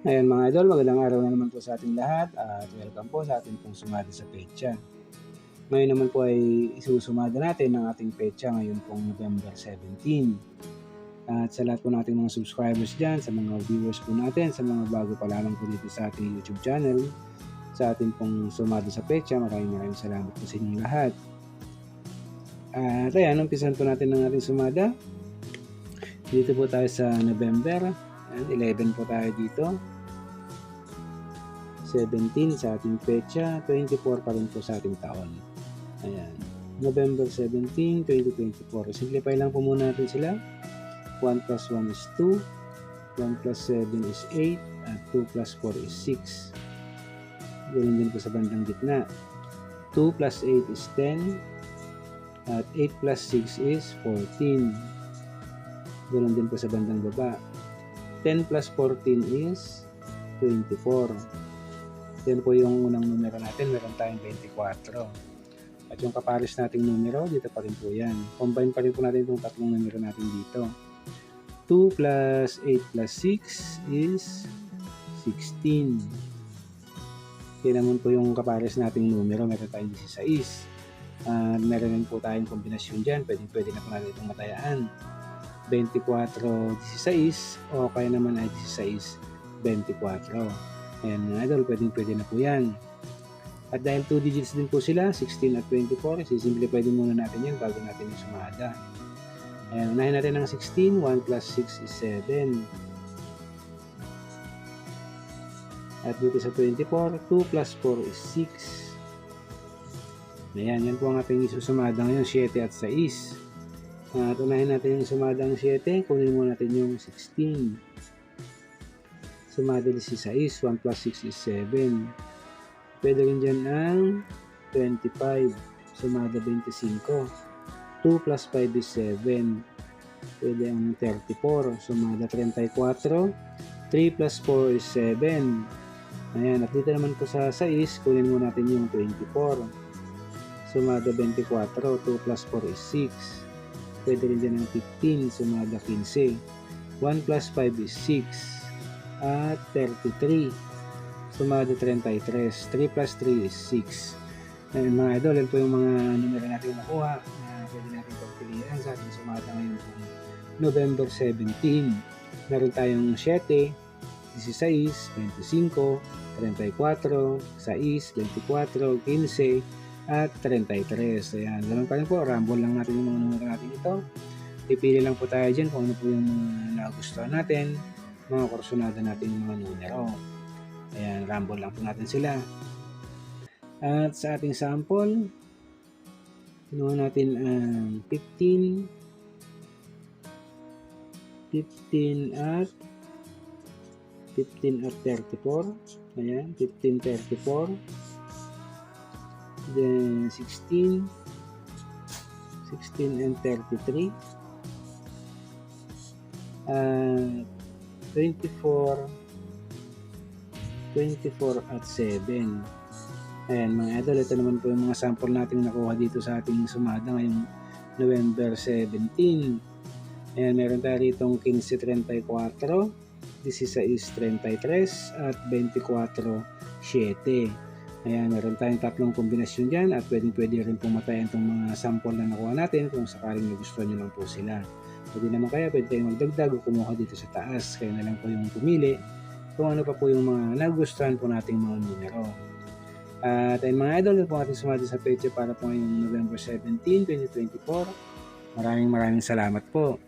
Ayan mga idol, magandang araw na naman po sa ating lahat at welcome po sa ating pong sumada sa pecha. Ngayon naman po ay isusumada natin ang ating pecha ngayon pong November 17. At sa lahat po nating mga subscribers dyan, sa mga viewers po natin, sa mga bago pa lamang po dito sa ating YouTube channel, sa ating pong sumada sa pecha, maraming maraming salamat po sa inyong lahat. At ayan, umpisan po natin ang ating sumada. Dito po tayo sa November. Ayan, 11 po tayo dito. 17 sa ating pecha, 24 pa rin po sa ating taon. Ayan. November 17, 2024. Simplify lang po muna natin sila. 1 plus 1 is 2, 1 plus 7 is 8, at 2 plus 4 is 6. Ganun din po sa bandang gitna. 2 plus 8 is 10, at 8 plus 6 is 14. Ganun din po sa bandang baba. 10 plus 14 is 24. Yan po yung unang numero natin. Meron tayong 24. At yung kapares nating numero, dito pa rin po yan. Combine pa rin po natin itong tatlong numero natin dito. 2 plus 8 plus 6 is 16. Yan naman po yung kapares nating numero. Meron tayong 16. Uh, meron rin po tayong kombinasyon dyan. Pwede, pwede na po natin itong matayaan. 24, 16 o kaya naman ay 16, 24. Ayan mga idol, pwedeng pwede na po yan. At dahil 2 digits din po sila, 16 at 24, sisimplify din muna natin yan bago natin yung sumada. Ayan, unahin natin ang 16, 1 plus 6 is 7. At dito sa 24, 2 plus 4 is 6. Ayan, yan po ang ating isusumada ngayon, 7 at 6. At unahin natin yung sumada ng 7, kunin muna natin yung 16. Sumada 16, 1 plus 6 is 7. Pwede rin dyan ang 25. Sumada 25. 2 plus 5 is 7. Pwede ang 34. Sumada 34. 3 plus 4 is 7. Ayan, at dito naman po sa 6, kunin mo natin yung 24. Sumada 24. 2 plus 4 is 6. Pwede rin dyan ang 15. Sumada 15. 1 plus 5 is 6 at 33. Sumado 33. 3 plus 3 is 6. Ayun mga idol, po yung mga numero natin nakuha na pwede natin pagpilihan sa ating sumada ngayon po November 17. Meron tayong 7, 16, 25, 34, 6, 24, 15, at 33. Ayan, ganun pa rin po. Rumble lang natin yung mga numero natin ito. Pipili lang po tayo dyan kung ano po yung nagustuhan natin mga kursunada natin yung mga numero. Ayan, rumble lang po natin sila. At sa ating sample, kinuha natin ang 15, 15 at 15 at 34. Ayan, 15, 34. Then 16, 16 and 33. At 24 24 at 7 ayan mga idol ito naman po yung mga sample natin nakuha dito sa ating sumada ngayong November 17 ayan meron tayo ditong 15.34 16.33 at 24.7 ayan meron tayong tatlong kombinasyon dyan at pwedeng pwede rin pumatayan itong mga sample na nakuha natin kung sakaling nagustuhan nyo lang po sila Pwede naman kaya, pwede kayong magdagdag o kumuha dito sa taas. Kaya na lang po yung pumili kung ano pa po yung mga nagustuhan po nating mga numero. At ayun mga idol, po ating sumati sa page para po ngayong November 17, 2024. Maraming maraming salamat po.